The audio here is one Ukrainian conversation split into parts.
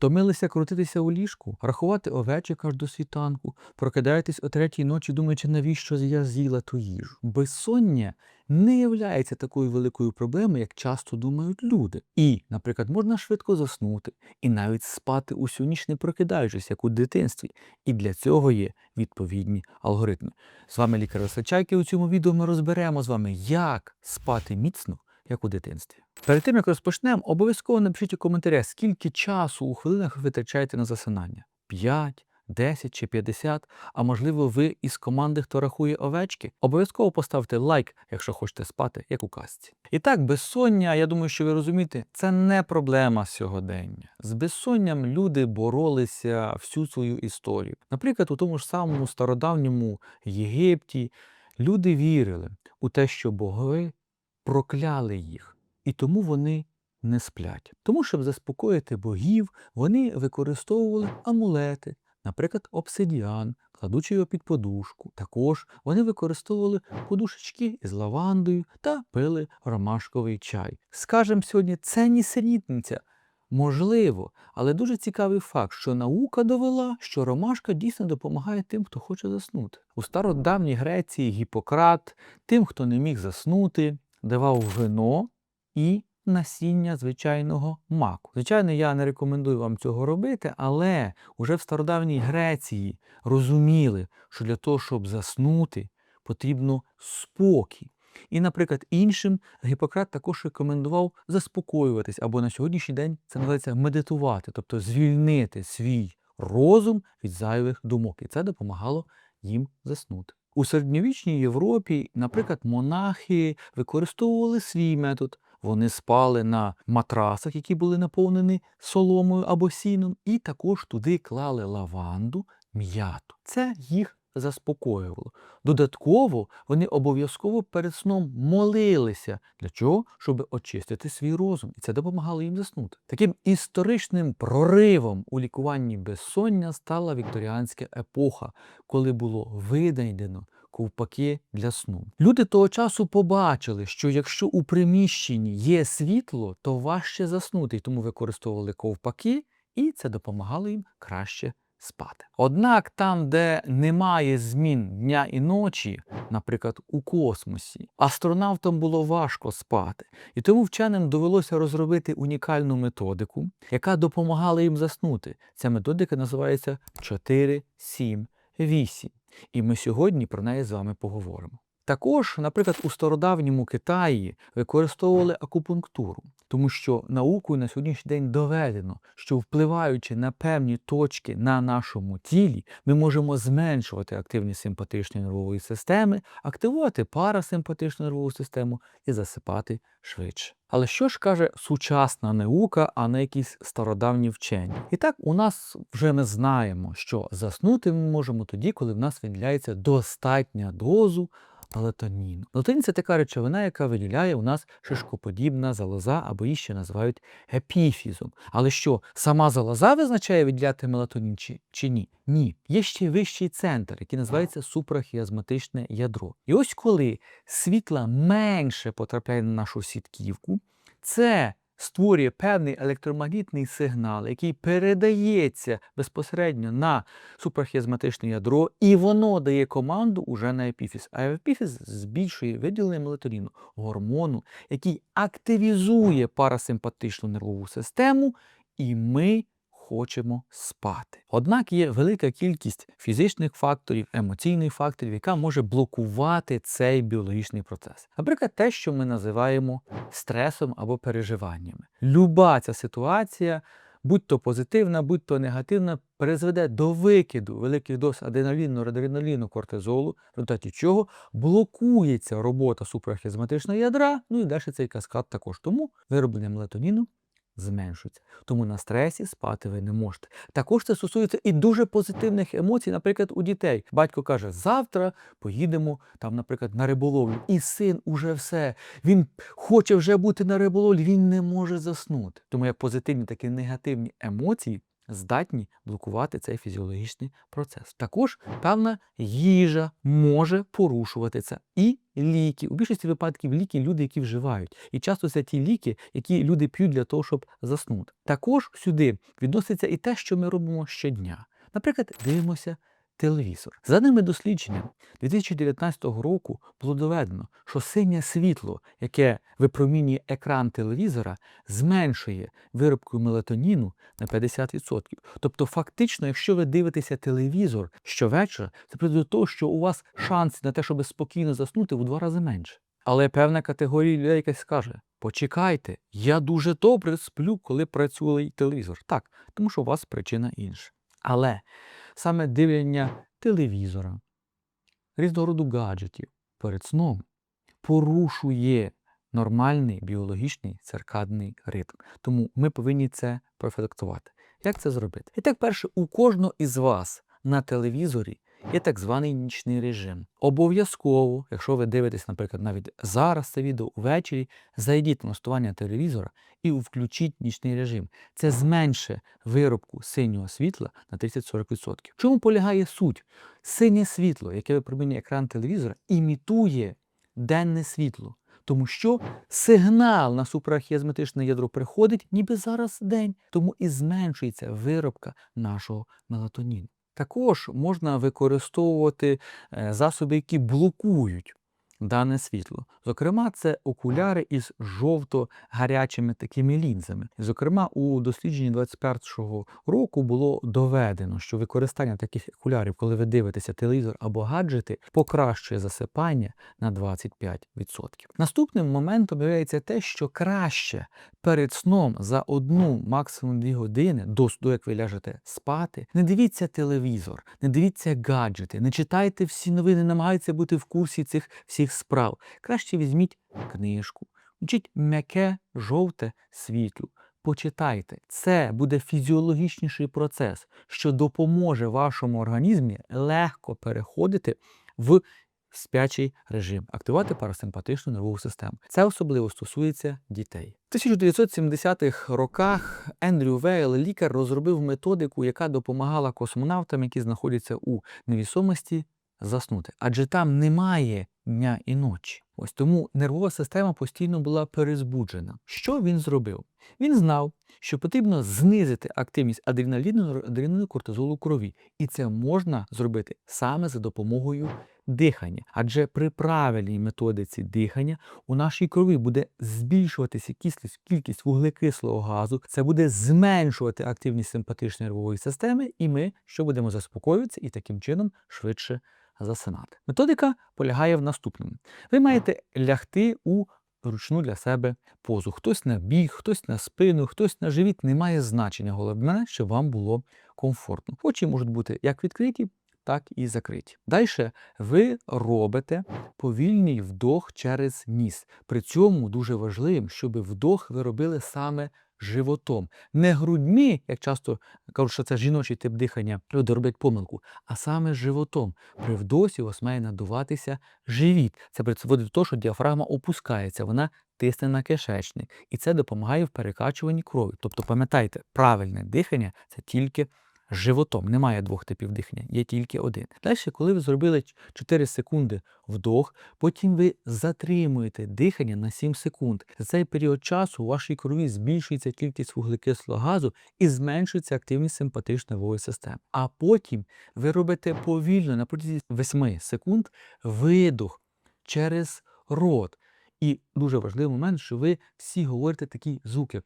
Втомилися крутитися у ліжку, рахувати овечок аж до світанку, прокидаєтесь о третій ночі, думаючи, навіщо я з'їла ту їжу. Безсоння не являється такою великою проблемою, як часто думають люди. І, наприклад, можна швидко заснути і навіть спати усю ніч не прокидаючись, як у дитинстві. І для цього є відповідні алгоритми. З вами лікар Височайки. У цьому відео ми розберемо з вами, як спати міцно, як у дитинстві. Перед тим як розпочнемо, обов'язково напишіть у коментарях, скільки часу у хвилинах ви витрачаєте на засинання: 5, 10 чи 50, а можливо, ви із команди, хто рахує овечки. Обов'язково поставте лайк, якщо хочете спати, як у казці. І так, безсоння, я думаю, що ви розумієте, це не проблема сьогодення. З безсонням люди боролися всю свою історію. Наприклад, у тому ж самому стародавньому Єгипті люди вірили у те, що боги прокляли їх, і тому вони не сплять. Тому, щоб заспокоїти богів, вони використовували амулети, наприклад, обсидіан, кладучи його під подушку. Також вони використовували подушечки із лавандою та пили ромашковий чай. Скажем сьогодні, це нісенітниця. Можливо, але дуже цікавий факт, що наука довела, що ромашка дійсно допомагає тим, хто хоче заснути. У стародавній Греції Гіппократ тим, хто не міг заснути, давав вино і насіння звичайного маку. Звичайно, я не рекомендую вам цього робити, але уже в стародавній Греції розуміли, що для того, щоб заснути, потрібно спокій. І, наприклад, іншим Гіппократ також рекомендував заспокоюватись, або на сьогоднішній день це називається медитувати, тобто звільнити свій розум від зайвих думок. І це допомагало їм заснути. У середньовічній Європі, наприклад, монахи використовували свій метод. Вони спали на матрасах, які були наповнені соломою або сіном, і також туди клали лаванду, м'яту. Це їх заспокоювало. Додатково вони обов'язково перед сном молилися. Для чого? Щоб очистити свій розум. І це допомагало їм заснути. Таким історичним проривом у лікуванні безсоння стала вікторіанська епоха, коли було видайдено ковпаки для сну. Люди того часу побачили, що якщо у приміщенні є світло, то важче заснути, і тому використовували ковпаки, і це допомагало їм краще спати. Однак там, де немає змін дня і ночі, наприклад, у космосі, астронавтам було важко спати. І тому вченим довелося розробити унікальну методику, яка допомагала їм заснути. Ця методика називається 4, 7, 8. І ми сьогодні про неї з вами поговоримо. Також, наприклад, у стародавньому Китаї використовували акупунктуру, тому що наукою на сьогоднішній день доведено, що впливаючи на певні точки на нашому тілі, ми можемо зменшувати активність симпатичної нервової системи, активувати парасимпатичну нервову систему і засипати швидше. Але що ж каже сучасна наука, а не якісь стародавні вчені? І так, у нас вже ми знаємо, що заснути ми можемо тоді, коли в нас виділяється достатня дозу мелатоніну. Мелатонін – це така речовина, яка виділяє у нас шишкоподібна залоза, або її ще називають епіфізом. Але що, сама залоза визначає виділяти мелатонін чи, чи ні? Ні. Є ще вищий центр, який називається супрахіазматичне ядро. І ось коли світла менше потрапляє на нашу сітківку, це створює певний електромагнітний сигнал, який передається безпосередньо на супрахізматичне ядро, і воно дає команду уже на епіфіз. А епіфіз збільшує виділення мелатоніну, гормону, який активізує парасимпатичну нервову систему, і ми хочемо спати. Однак є велика кількість фізичних факторів, емоційних факторів, яка може блокувати цей біологічний процес. Наприклад, те, що ми називаємо стресом або переживаннями. Люба ця ситуація, будь то позитивна, будь то негативна, призведе до викиду великих доз адреналіну, адреналіну, кортизолу, в результаті чого блокується робота супрахізматичного ядра, ну і далі цей каскад також. Тому вироблення мелатоніну зменшується. Тому на стресі спати ви не можете. Також це стосується і дуже позитивних емоцій, наприклад, у дітей. Батько каже, завтра поїдемо там, наприклад, на риболовлю. І син уже все. Він хоче вже бути на риболовлі, він не може заснути. Тому як позитивні, так і негативні емоції здатні блокувати цей фізіологічний процес. Також певна їжа може порушувати це. І ліки. У більшості випадків ліки люди, які вживають. І часто це ті ліки, які люди п'ють для того, щоб заснути. Також сюди відноситься і те, що ми робимо щодня. Наприклад, дивимося телевізор. За даними дослідження 2019 року було доведено, що синє світло, яке випромінює екран телевізора, зменшує виробку мелатоніну на 50%. Тобто, фактично, якщо ви дивитеся телевізор щовечора, це призведе до того, що у вас шанси на те, щоб спокійно заснути, у два рази менше. Але певна категорія людей якась скаже: почекайте, я дуже добре сплю, коли працює телевізор. Так, тому що у вас причина інша. Але саме дивлення телевізора, різного роду гаджетів перед сном порушує нормальний біологічний циркадний ритм. Тому ми повинні це профілактувати. Як це зробити? І так, перше, у кожного із вас на телевізорі є так званий нічний режим. Обов'язково, якщо ви дивитесь, наприклад, навіть зараз це відео увечері, зайдіть в налаштування телевізора і включіть нічний режим. Це зменше виробку синього світла на 30-40%. В чому полягає суть? Синє світло, яке випромінює екран телевізора, імітує денне світло. Тому що сигнал на суpraахіазматичне ядро приходить, ніби зараз день, тому і зменшується виробка нашого мелатоніну. Також можна використовувати е, засоби, які блокують дане світло. Зокрема, це окуляри із жовто-гарячими такими лінзами. Зокрема, у дослідженні 21-го року було доведено, що використання таких окулярів, коли ви дивитеся телевізор або гаджети, покращує засипання на 25%. Наступним моментом є те, що краще перед сном за одну, максимум дві години, до, до як ви ляжете спати, не дивіться телевізор, не дивіться гаджети, не читайте всі новини, намагайтеся бути в курсі цих всіх справ. Краще візьміть книжку, включіть м'яке жовте світло. Почитайте, це буде фізіологічніший процес, що допоможе вашому організмі легко переходити в спячий режим, активувати парасимпатичну нервову систему. Це особливо стосується дітей. В 1970-х роках Ендрю Вейл, лікар, розробив методику, яка допомагала космонавтам, які знаходяться у невісомості, заснути. Адже там немає дня і ночі. Ось тому нервова система постійно була перезбуджена. Що він зробив? Він знав, що потрібно знизити активність адреналіну, адреналіну кортизолу крові. І це можна зробити саме за допомогою дихання. Адже при правильній методиці дихання у нашій крові буде збільшуватися кількість, кількість вуглекислого газу, це буде зменшувати активність симпатичної нервової системи, і ми що будемо заспокоюватися і таким чином швидше засинати. Методика полягає в наступному: ви маєте лягти у ручну для себе позу. Хтось на біг, хтось на спину, хтось на живіт. Не має значення. Головне, щоб вам було комфортно. Очі можуть бути як відкриті, так і закриті. Далі ви робите повільний вдох через ніс. При цьому дуже важливим, щоб вдох ви робили саме животом. Не грудьми, як часто кажуть, що це жіночий тип дихання, люди роблять помилку, а саме животом. При вдосі у вас має надуватися живіт. Це призводить до того, що діафрагма опускається, вона тисне на кишечник. І це допомагає в перекачуванні крові. Тобто, пам'ятайте, правильне дихання це тільки животом. Немає двох типів дихання, є тільки один. Далі, коли ви зробили 4 секунди вдох, потім ви затримуєте дихання на 7 секунд. За цей період часу у вашій крові збільшується кількість вуглекислого газу і зменшується активність симпатичної системи. А потім ви робите повільно на протязі 8 секунд видох через рот. І дуже важливий момент, що ви всі говорите такі звуки.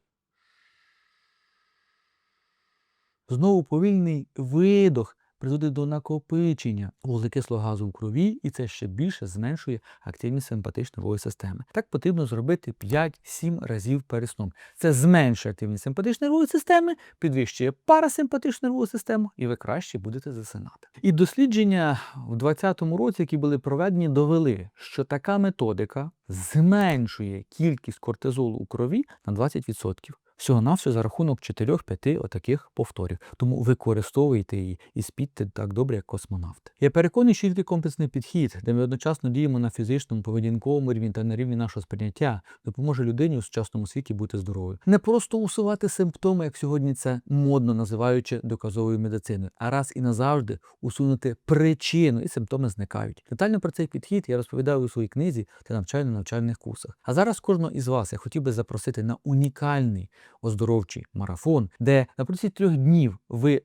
Знову повільний видох призводить до накопичення вуглекислого газу в крові, і це ще більше зменшує активність симпатичної системи. Так потрібно зробити 5-7 разів перед сном. Це зменшує активність симпатичної нервової системи, підвищує парасимпатичну нервову систему, і ви краще будете засинати. І дослідження в 2020 році, які були проведені, довели, що така методика зменшує кількість кортизолу у крові на 20%. Всього на все за рахунок 4-5 отаких повторів. Тому використовуйте її і спітьте так добре, як космонавти. Я переконаний, що тільки комплексний підхід, де ми одночасно діємо на фізичному, поведінковому рівні та на рівні нашого сприйняття, допоможе людині у сучасному світі бути здоровою. Не просто усувати симптоми, як сьогодні це модно називаючи доказовою медициною, а раз і назавжди усунути причину, і симптоми зникають. Детально про цей підхід я розповідаю у своїй книзі та навчально-навчальних курсах. А зараз кожного із вас я хотів би запросити на унікальний оздоровчий марафон, де на протязі трьох днів ви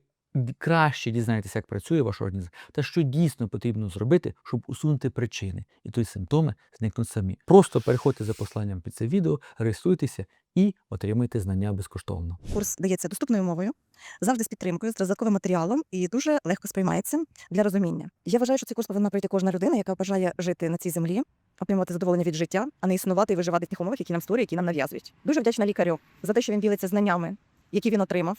краще дізнаєтеся, як працює ваш організм, та що дійсно потрібно зробити, щоб усунути причини, і тоді симптоми зникнуть самі. Просто переходьте за посланням під це відео, реєструйтеся і отримуйте знання безкоштовно. Курс дається доступною мовою, завжди з підтримкою, з зразковим матеріалом і дуже легко сприймається для розуміння. Я вважаю, що цей курс повинна пройти кожна людина, яка бажає жити на цій землі, отримувати задоволення від життя, а не існувати і виживати в тих умовах, які нам створює, які нам нав'язують. Дуже вдячна лікарю за те, що він ділиться знаннями, які він отримав.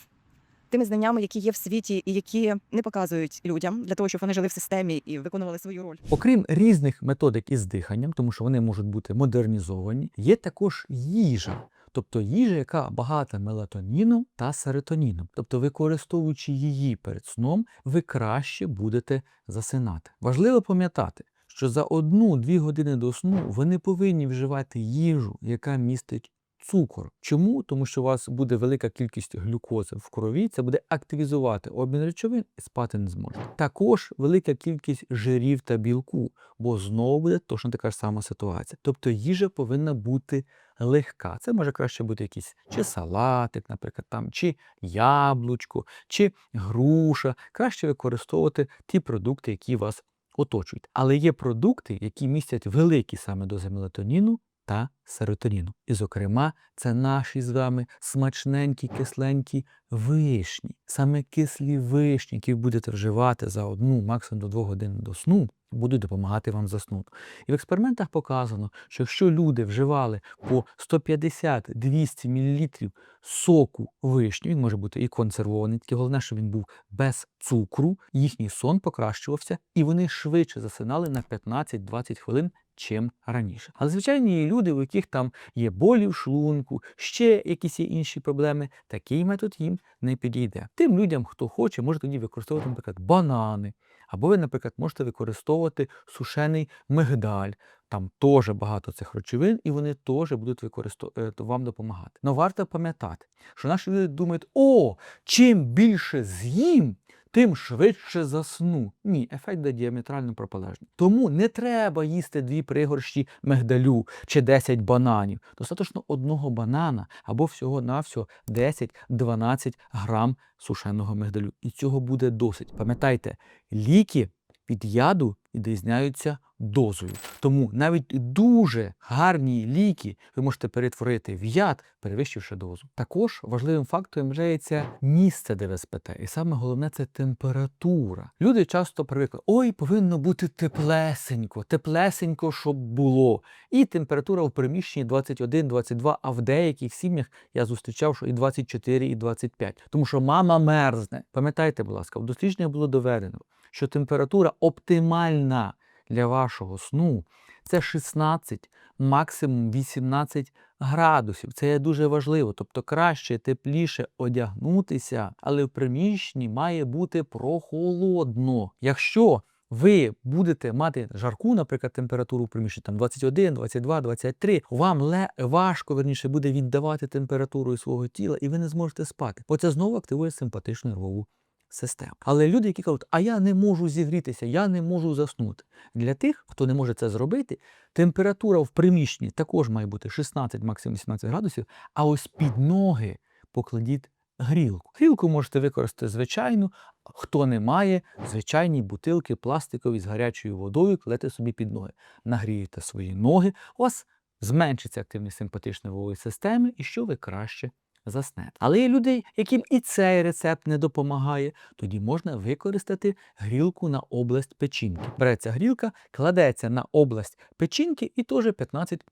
Тими знаннями, які є в світі, і які не показують людям для того, щоб вони жили в системі і виконували свою роль. Окрім різних методик із диханням, тому що вони можуть бути модернізовані, є також їжа. Тобто їжа, яка багата мелатоніном та серотоніном. Тобто, використовуючи її перед сном, ви краще будете засинати. Важливо пам'ятати, що за одну-дві години до сну ви не повинні вживати їжу, яка містить цукор. Чому? Тому що у вас буде велика кількість глюкози в крові, це буде активізувати обмін речовин і спати не зможете. Також велика кількість жирів та білку, бо знову буде точно така ж сама ситуація. Тобто їжа повинна бути легка. Це може краще бути якийсь чи салатик, наприклад, там, чи яблучко, чи груша. Краще використовувати ті продукти, які вас оточують. Але є продукти, які містять великі саме дози мелатоніну та серотоніну. І, зокрема, це наші з вами смачненькі, кисленькі вишні. Саме кислі вишні, які будете вживати за одну, максимум до двох годин до сну, будуть допомагати вам заснути. І в експериментах показано, що якщо люди вживали по 150-200 мл соку вишні, він може бути і консервований, тільки головне, щоб він був без цукру, їхній сон покращувався, і вони швидше засинали на 15-20 хвилин. Чим раніше. Але звичайно, є люди, у яких там є болі в шлунку, ще якісь інші проблеми, такий метод їм не підійде. Тим людям, хто хоче, може тоді використовувати, наприклад, банани, або ви, наприклад, можете використовувати сушений мигдаль. Там теж багато цих речовин, і вони теж будуть використовувати вам допомагати. Но варто пам'ятати, що наші люди думають: о, чим більше з'їм, тим швидше засну. Ні, ефект де діаметрально протилежний. Тому не треба їсти дві пригорщі мигдалю чи 10 бананів. Достатньо одного банана або всього-навсього 10-12 грам сушеного мигдалю. І цього буде досить. Пам'ятайте, ліки від яду відрізняються дозою. Тому навіть дуже гарні ліки ви можете перетворити в яд, перевищивши дозу. Також важливим фактором є місце, де ви спите. І саме головне це температура. Люди часто привикли, ой, повинно бути теплесенько, теплесенько, щоб було. І температура в приміщенні 21-22, а в деяких сім'ях я зустрічав, що і 24, і 25. Тому що мама мерзне. Пам'ятайте, будь ласка, в дослідженнях було доведено, що температура оптимальна для вашого сну це 16, максимум 18 градусів. Це є дуже важливо. Тобто краще тепліше одягнутися, але в приміщенні має бути прохолодно. Якщо ви будете мати жарку, наприклад, температуру в приміщенні там 21, 22, 23, вам ле важко верніше буде віддавати температуру свого тіла, і ви не зможете спати. Бо це знову активує симпатичну нервову систему. Але люди, які кажуть, а я не можу зігрітися, я не можу заснути. Для тих, хто не може це зробити, температура в приміщенні також має бути 16, максимум 18 градусів, а ось під ноги покладіть грілку. Грілку можете використати звичайну, хто не має, звичайні бутилки пластикові з гарячою водою, кладете собі під ноги. Нагрієте свої ноги, у вас зменшиться активність симпатичної нервової системи, і що ви краще заснете. Але є людей, яким і цей рецепт не допомагає, тоді можна використати грілку на область печінки. Береться грілка, кладеться на область печінки і теж 15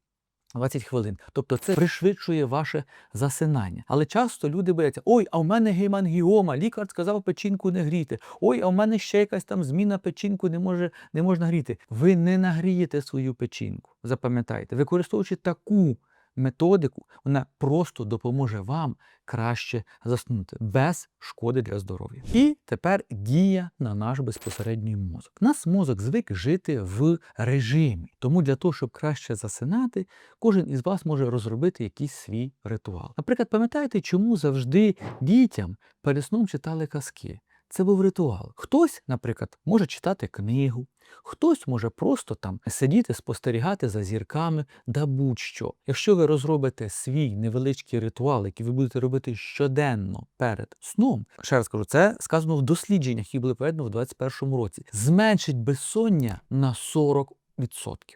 20 хвилин. Тобто це пришвидшує ваше засинання. Але часто люди бояться, ой, а в мене гемангіома, лікар сказав печінку не гріти. Ой, а в мене ще якась там зміна печінку не може не можна гріти. Ви не нагрієте свою печінку. Запам'ятайте, використовуючи таку методику, вона просто допоможе вам краще заснути без шкоди для здоров'я. І тепер дія на наш безпосередній мозок. Наш мозок звик жити в режимі. Тому для того, щоб краще засинати, кожен із вас може розробити якийсь свій ритуал. Наприклад, пам'ятаєте, чому завжди дітям перед сном читали казки? Це був ритуал. Хтось, наприклад, може читати книгу, хтось може просто там сидіти, спостерігати за зірками да будь-що. Якщо ви розробите свій невеличкий ритуал, який ви будете робити щоденно перед сном, ще раз кажу, це сказано в дослідженнях, які були проведені в 2021 році, зменшить безсоння на 40%.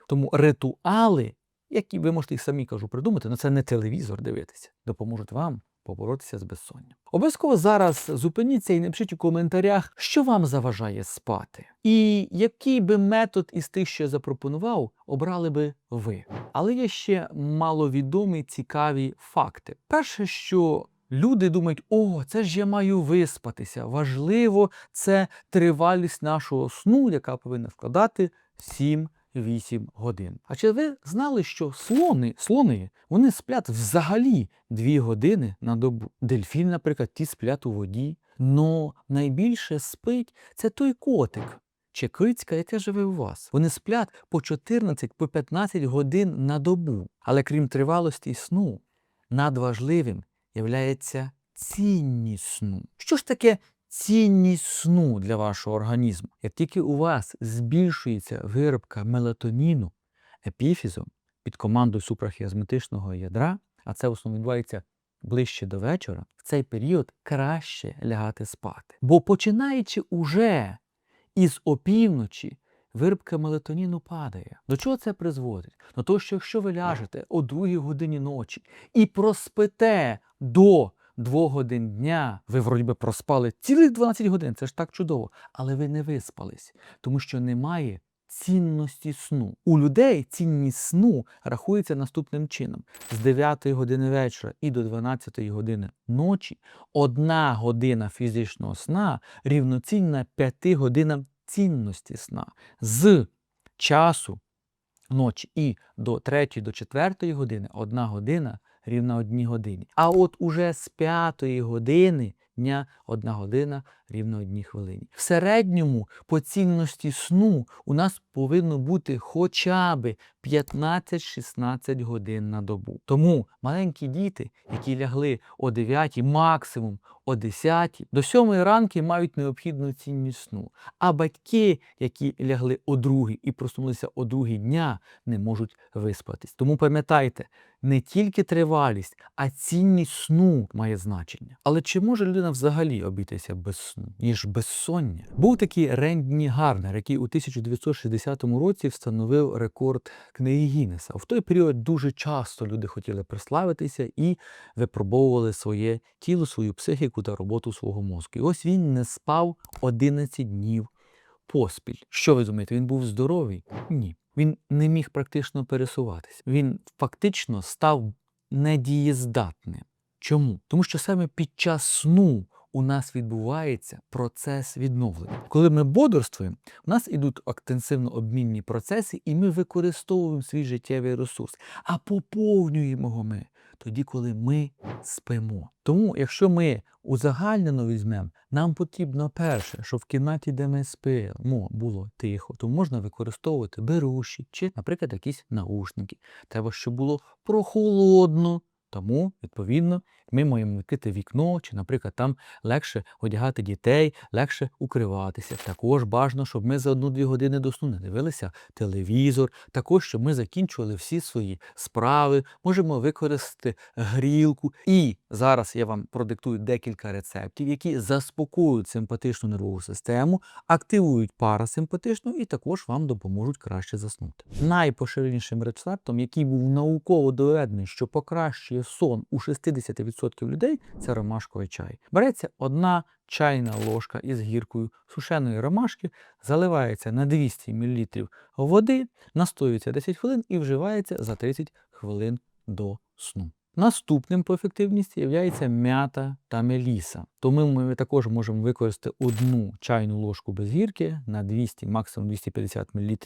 Тому ритуали, які ви можете їх самі кажу придумати, але це не телевізор дивитися, допоможуть вам поборотися з безсонням. Обов'язково зараз зупиніться і напишіть у коментарях, що вам заважає спати, і який би метод із тих, що я запропонував, обрали би ви. Але є ще маловідомі цікаві факти. Перше, що люди думають, о, це ж я маю виспатися. Важливо, це тривалість нашого сну, яка повинна складати 7 8 годин. А чи ви знали, що слони, слони вони сплять взагалі 2 години на добу? Дельфіни, наприклад, ті сплять у воді. Но найбільше спить це той котик. Чи кицька, яка живе у вас. Вони сплять по 14 по 15 годин на добу. Але крім тривалості сну, надважливим являється цінність сну. Що ж таке цінність сну для вашого організму? Як тільки у вас збільшується виробка мелатоніну епіфізом під командою супрахіазматичного ядра, а це в основному відбувається ближче до вечора, в цей період краще лягати спати. Бо починаючи уже із опівночі, виробка мелатоніну падає. До чого це призводить? До того, що якщо ви ляжете о 2 годині ночі і проспите до 2 годин дня, ви вроді би проспали цілих 12 годин, це ж так чудово, але ви не виспались, тому що немає цінності сну. У людей цінність сну рахується наступним чином: з 9 години вечора і до 12 години ночі одна година фізичного сна рівноцінна 5 годинам цінності сна. З часу ночі і до 3 до 4 години одна година рівна одній годині. А от уже з п'ятої години дня одна година рівна одній хвилині. В середньому по цінності сну у нас повинно бути хоча б 15-16 годин на добу. Тому маленькі діти, які лягли о 9, максимум о 10, до 7 ранки мають необхідну цінність сну. А батьки, які лягли о 2 і проснулися о 2 дня, не можуть виспатись. Тому пам'ятайте, не тільки тривалість, а цінність сну має значення. Але чи може людина взагалі обійтися без сну, ніж безсоння? Був такий Рендні Гарнер, який у 1960 році встановив рекорд книги Гіннеса. В той період дуже часто люди хотіли прославитися і випробовували своє тіло, свою психіку та роботу свого мозку. І ось він не спав 11 днів поспіль. Що ви думаєте, він був здоровий? Ні. Він не міг практично пересуватися. Він фактично став недієздатним. Чому? Тому що саме під час сну у нас відбувається процес відновлення. Коли ми бодрствуємо, у нас ідуть інтенсивно обмінні процеси, і ми використовуємо свій життєвий ресурс, а поповнюємо його ми тоді, коли ми спимо. Тому, якщо ми узагальнено візьмемо, нам потрібно перше, щоб в кімнаті, де ми спимо, було тихо, то можна використовувати беруші чи, наприклад, якісь наушники. Треба, щоб було прохолодно. Тому, відповідно, ми маємо відкрити вікно, чи, наприклад, там легше одягати дітей, легше укриватися. Також бажано, щоб ми за одну-дві години до сну не дивилися телевізор, також щоб ми закінчували всі свої справи, можемо використати грілку. І зараз я вам продиктую декілька рецептів, які заспокоюють симпатичну нервову систему, активують парасимпатичну і також вам допоможуть краще заснути. Найпоширенішим рецептом, який був науково доведений, що покращує сон у 60% людей, це ромашковий чай. Береться одна чайна ложка із гіркою сушеної ромашки, заливається на 200 мл води, настоюється 10 хвилин і вживається за 30 хвилин до сну. Наступним по ефективності є м'ята та меліса. Тому ми також можемо використати одну чайну ложку без гірки на 200, максимум 250 мл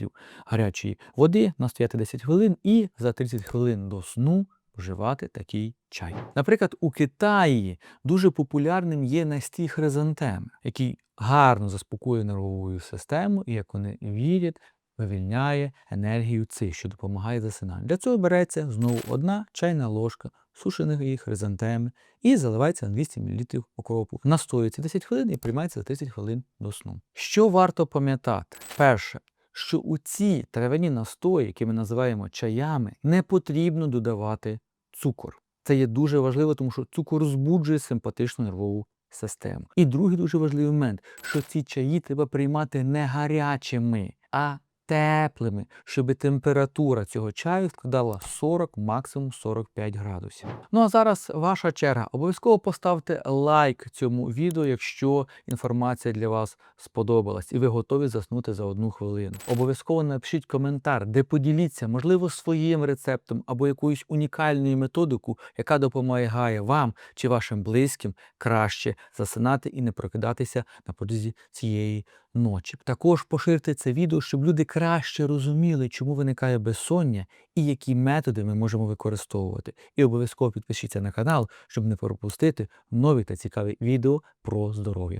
гарячої води, настояти 10 хвилин і за 30 хвилин до сну вживати такий чай. Наприклад, у Китаї дуже популярним є настій хризантеми, який гарно заспокоює нервову систему і, як вони вірять, вивільняє енергію ци, що допомагає засинанню. Для цього береться знову одна чайна ложка сушеної хризантеми і заливається на 200 мл окропу. Настоюється 10 хвилин і приймається за 30 хвилин до сну. Що варто пам'ятати? Перше, що у ці трав'яні настої, які ми називаємо чаями, не потрібно додавати цукор. Це є дуже важливо, тому що цукор збуджує симпатичну нервову систему. І другий дуже важливий момент, що ці чаї треба приймати не гарячими, а теплими, щоб температура цього чаю складала 40, максимум 45 градусів. Ну а зараз ваша черга. Обов'язково поставте лайк цьому відео, якщо інформація для вас сподобалась, і ви готові заснути за одну хвилину. Обов'язково напишіть коментар, де поділіться, можливо, своїм рецептом або якоюсь унікальною методикою, яка допомагає вам чи вашим близьким краще засинати і не прокидатися на протязі цієї ночі. Також поширте це відео, щоб люди краще розуміли, чому виникає безсоння і які методи ми можемо використовувати. І обов'язково підпишіться на канал, щоб не пропустити нові та цікаві відео про здоров'я.